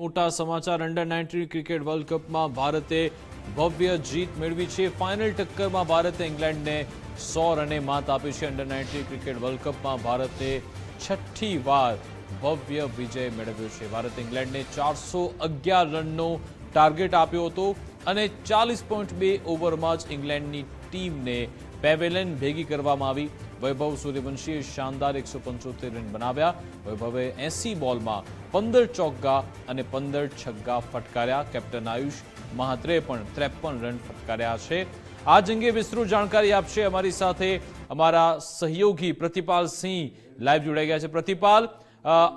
મોટા સમાચાર under nineteen cricket world કપમાં ભારતે ભવ્ય જીત મેળવી છે. ફાઇનલ ટક્કરમાં ભારતે ઇંગ્લેન્ડને સો રને માત આપી છે. અંડર નાઇન્ટીન ક્રિકેટ વર્લ્ડ કપમાં ભારતે છઠ્ઠી વાર ભવ્ય વિજય મેળવ્યો છે. ભારતે ઇંગ્લેન્ડને ચારસો અગિયાર રનનો ટાર્ગેટ આપ્યો હતો અને ચાલીસ પોઈન્ટ બે ઓવરમાં જ ઇંગ્લેન્ડની ટીમને પેવેલન ભેગી કરવામાં આવી. વૈભવ સૂર્યવંશીએ શાનદાર એકસો પંચોતેર રન બનાવ્યા. વૈભવે એસી બોલમાં પંદર ચોગ્ગા અને પંદર છગ્ગા ફટકાર્યા. કેપ્ટન આયુષ મહાત્રે પણ ત્રેપન રન ફટકાર્યા છે. આ જ અંગે વિસ્તૃત જાણકારી આપશે અમારી સાથે અમારા સહયોગી પ્રતિપાલ સિંહ. લાઈવ જોડાઈ ગયા છે. પ્રતિપાલ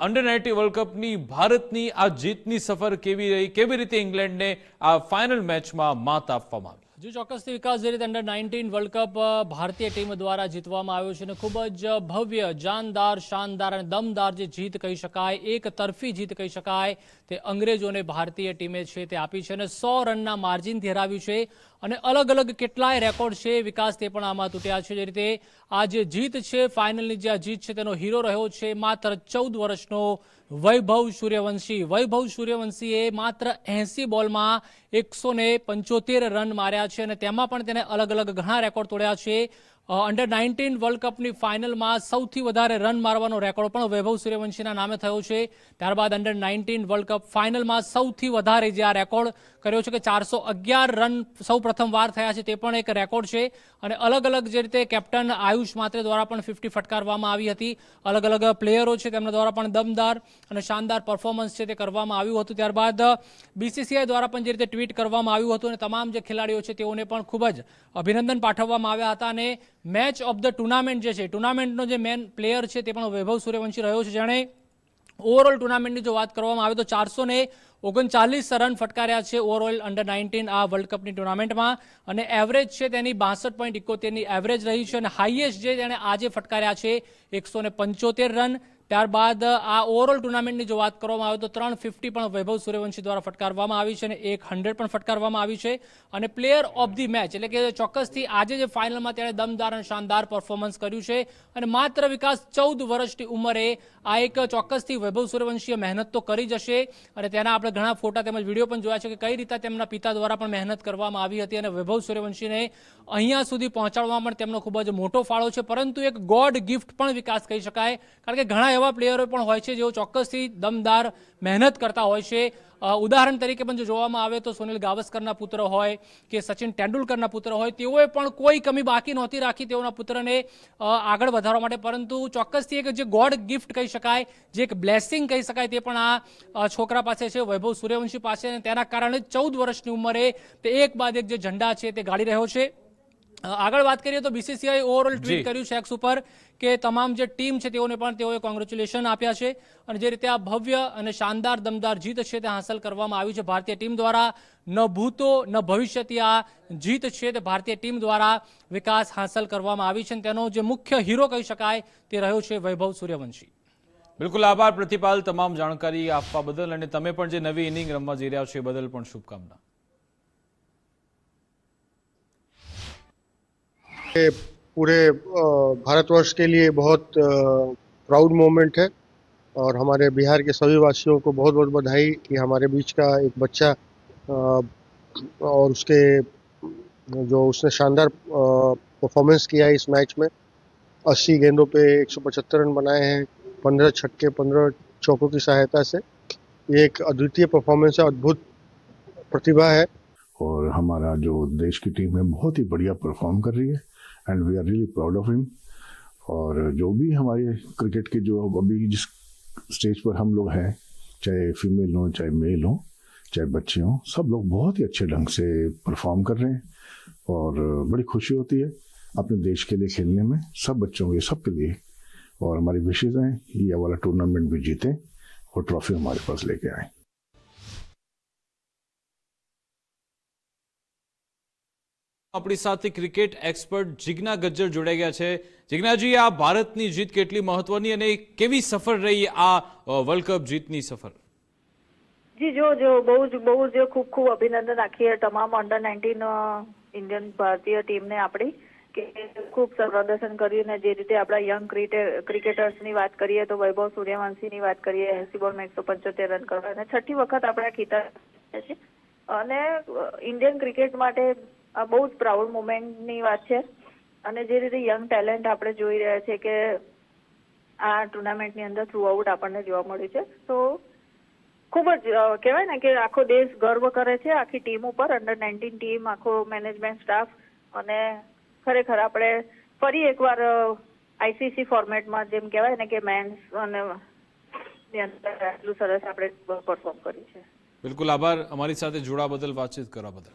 અંડર નાઇન્ટી વર્લ્ડ કપની ભારતની આ જીતની સફર કેવી રહી? કેવી રીતે ઇંગ્લેન્ડને આ ફાઇનલ મેચમાં માત આપવામાં આવી? જો ચોક્કસથી વિકાસ જે રીતે અંડર નાઇન્ટીન વર્લ્ડ કપ ભારતીય ટીમ દ્વારા જીતવામાં આવ્યો છે અને ખૂબ જ ભવ્ય, જાનદાર, શાનદાર અને દમદાર જે જીત કહી શકાય, એક તરફી જીત કહી શકાય તે અંગ્રેજોને ભારતીય ટીમે છે તે આપી છે અને સો રનના માર્જિનથી હરાવ્યું છે અને અલગ અલગ કેટલાય રેકોર્ડ છે વિકાસ તે પણ આમાં તૂટ્યા છે. જે રીતે આ જે જીત છે, ફાઇનલની જે આ જીત છે તેનો હીરો રહ્યો છે માત્ર ચૌદ વર્ષનો વૈભવ સૂર્યવંશી. વૈભવ સૂર્યવંશીએ માત્ર એંસી બોલમાં એકસો રન માર્યા છે અને તેમાં પણ તેને અલગ અલગ ઘણા રેકોર્ડ તોડ્યા છે. અંડર નાઇન્ટીન વર્લ્ડ કપની ફાઇનલમાં સૌથી વધારે રન મારવાનો રેકોર્ડ પણ વૈભવ સૂર્યવંશીના નામે થયો છે. ત્યારબાદ અંડર નાઇન્ટીન વર્લ્ડ કપ ફાઇનલમાં સૌથી વધારે જે આ રેકોર્ડ કર્યો છે કે ચારસો રન સૌ પ્રથમવાર થયા છે તે પણ એક રેકોર્ડ છે. અને અલગ અલગ જે રીતે કેપ્ટન આયુષ માત્રે દ્વારા પણ ફિફ્ટી ફટકારવામાં આવી હતી. અલગ અલગ પ્લેયરો છે તેમના દ્વારા પણ દમદાર અને શાનદાર પરફોર્મન્સ છે તે કરવામાં આવ્યું હતું. ત્યારબાદ બીસીસીઆઈ દ્વારા પણ જે રીતે ટ્વીટ કરવામાં આવ્યું હતું અને તમામ જે ખેલાડીઓ છે તેઓને પણ ખૂબ જ અભિનંદન પાઠવવામાં આવ્યા હતા અને મેચ ઓફ ધ ટુર્નામેન્ટ જે છે ટુર્નામેન્ટનો જે મેન પ્લેયર છે તે પણ વૈભવ સૂર્યવંશી રહ્યો છે. જેણે ઓવરઓલ ટુર્નામેન્ટની જો વાત કરવામાં આવે તો ચારસો ને ઓગણચાલીસ રન ફટકાર્યા છે ઓવરઓલ અંડર નાઇન્ટીન આ વર્લ્ડ કપની ટુર્નામેન્ટમાં અને એવરેજ છે તેની બાસઠ પોઈન્ટ ઇકોતેરની એવરેજ રહી છે. અને હાઈએસ્ટ જે તેણે આજે ફટકાર્યા છે, એકસો રન. ત્યારબાદ આ ઓવરઓલ ટુર્નામેન્ટની જો વાત કરવામાં આવે તો ત્રણ ફિફ્ટી પણ વૈભવ સૂર્યવંશી દ્વારા ફટકારવામાં આવી છે અને એક હંડ્રેડ પણ ફટકારવામાં આવી છે. અને પ્લેયર ઓફ ધી મેચ એટલે કે ચોક્કસથી આજે જે ફાઇનલમાં તેણે દમદાર અને શાનદાર પરફોર્મન્સ કર્યું છે અને માત્ર વિકાસ ચૌદ વર્ષની ઉંમરે આ એક ચોક્કસથી વૈભવ સૂર્યવંશીએ મહેનત તો કરી જશે અને તેના આપણે ઘણા ફોટા તેમજ વીડિયો પણ જોયા છે કે કઈ રીતે તેમના પિતા દ્વારા પણ મહેનત કરવામાં આવી હતી અને વૈભવ સૂર્યવંશીને અહીંયા સુધી પહોંચાડવામાં પણ તેમનો ખૂબ જ મોટો ફાળો છે. પરંતુ એક ગોડ ગિફ્ટ પણ વિકાસ કહી શકાય. કારણ કે ઘણા એવા પ્લેયરો પણ હોય છે જેઓ ચોક્કસથી દમદાર મહેનત કરતા હોય છે. ઉદાહરણ તરીકે પણ જો જોવામાં આવે તો સુનિલ ગાવસ્કરના પુત્ર હોય કે સચિન તેંડુલકરના પુત્ર હોય, તેઓએ પણ કોઈ કમી બાકી નહોતી રાખી તેઓના પુત્રને આગળ વધારવા માટે. પરંતુ ચોક્કસથી એક જે ગોડ ગિફ્ટ કહી શકાય, જે એક બ્લેસિંગ કહી શકાય તે પણ આ છોકરા પાસે છે, વૈભવ સૂર્યવંશી પાસે અને તેના કારણે ચૌદ વર્ષની ઉંમરે તે એક બાદ એક જે ઝંડા છે તે ગાળી રહ્યો છે. આગળ વાત કરીએ તો બીસીસીઆઈ ઓવરઓલ ટ્વીટ કર્યું છે એક્સ ઉપર કે તમામ જે ટીમ છે તેઓને પણ તેઓએ કોંગ્રેચ્યુલેશન આપ્યા છે અને જે રીતે આ ભવ્ય અને શાનદાર દમદાર જીત છે તે હાંસલ કરવામાં આવી છે. ભારતીય ટીમ દ્વારા ન ભૂતો ન ભવિષ્યથી આ જીત છે તે ભારતીય ટીમ દ્વારા વિકાસ હાંસલ કરવામાં આવી છે અને તેનો જે મુખ્ય હીરો કહી શકાય તે રહ્યો છે વૈભવ સૂર્યવંશી. બિલકુલ આભાર પ્રતિપાલ તમામ જાણકારી આપવા બદલ અને તમે પણ જે નવી ઇનિંગ રમવા જઈ રહ્યા છો એ બદલ પણ શુભકામના. पूरे भारतवर्ष के लिए बहुत प्राउड मोमेंट है। और हमारे बिहार के सभी वासियों को बहुत बहुत बधाई कि हमारे बीच का एक बच्चा और उसके, जो उसने शानदार परफॉर्मेंस किया है इस मैच में। 80 गेंदों पे 175 रन बनाए हैं 15 छक्के 15 चौकों की सहायता से। ये एक अद्वितीय परफॉर्मेंस है, अद्भुत प्रतिभा है। और हमारा जो देश की टीम है, बहुत ही बढ़िया परफॉर्म कर रही है। And we are really proud of him और जो भी हमारे क्रिकेट के जो अभी जिस स्टेज पर हम लोग हैं, चाहे फीमेल हो, चाहे मेल हो, चाहे बच्चे हों, सब लोग बहुत ही अच्छे ढंग से परफॉर्म कर रहे हैं। और बड़ी खुशी होती है अपने देश के लिए खेलने में, सब बच्चों के सबके लिए। और हमारी विशेष हैं ये वाला टूर्नामेंट भी जीतें और ट्रॉफी हमारे पास लेके आए। આપણી સાથે ક્રિકેટ એક્સપર્ટ જિજ્ઞા ગજ્જર જોડાઈ ગયા છે. જિજ્ઞાજી, આ ભારતની જીત કેટલી મહત્વની અને કેવી સફર રહી આ વર્લ્ડ કપ જીતની સફર? જી, જો જો, બહુ જ બહુ જ ખૂબ ખૂબ અભિનંદન રાખીએ તમામ અંડર નાઇન્ટીન ઇન્ડિયન ભારતીય ટીમને આપણી કે ખૂબ પ્રદર્શન કર્યું ને જે રીતે આપણા યંગ ક્રિકેટર્સની વાત કરીએ તો વૈભવ સૂર્યવંશીની વાત કરીએ, એસી બોલમાં એકસો પંચોતેર રન કરવા અને છઠ્ઠી વખત આપણા ખીતા અને ઇન્ડિયન ક્રિકેટ માટે આ બહુ જ પ્રાઉડ મુમેન્ટની વાત છે. અને જે રીતે યંગ ટેલેન્ટ આપણે જોઈ રહ્યા છે કે આ ટુર્નામેન્ટની અંદર થ્રુ આઉટ આપણને જોવા મળ્યું છે. તો ખૂબ જ કહેવાય ને કે આખો દેશ ગર્વ કરે છે આખી ટીમ ઉપર અંડર નાઇન્ટીન ટીમ આખો મેનેજમેન્ટ સ્ટાફ અને ખરેખર આપણે ફરી એકવાર આઈસીસી ફોર્મેટમાં જેમ કહેવાય ને કે મેન્સ અને આટલું સરસ આપણે પરફોર્મ કર્યું છે. બિલકુલ આભાર. અમારી સાથે જોડા બદલ, વાતચીત કરવા બદલ.